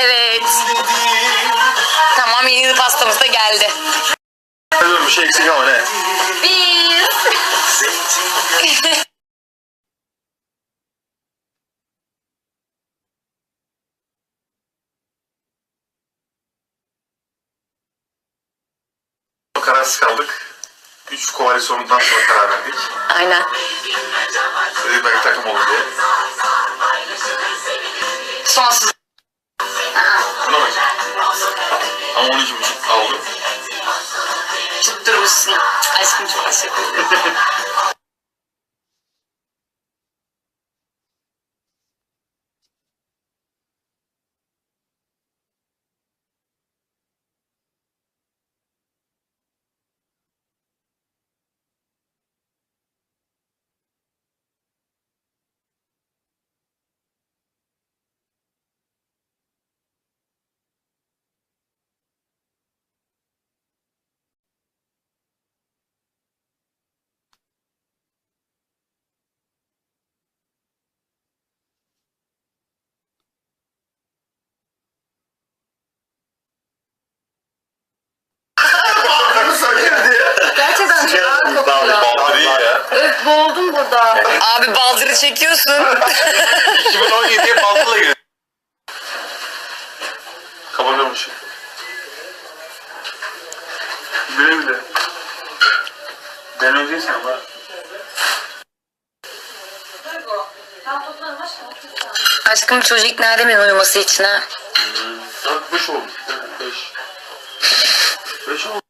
Evet. Tamam yeni yıl pastamız da geldi. Bir şey eksik ama ne? Bir. Kararsız kaldık. Üç koalisyonundan sonra karar verdik. Aynen. Dedik belki takım olur diye. Трудно. А если Abi baldırı çekiyorsun. 2017'ye baltıla girdi. Kapanıyormuş. Bile bile. Ben önceysen ama. Aşkım çocuk ikna edemeyin uyuması için ha. Dört beş olmuş. Beş. Beş olmuş.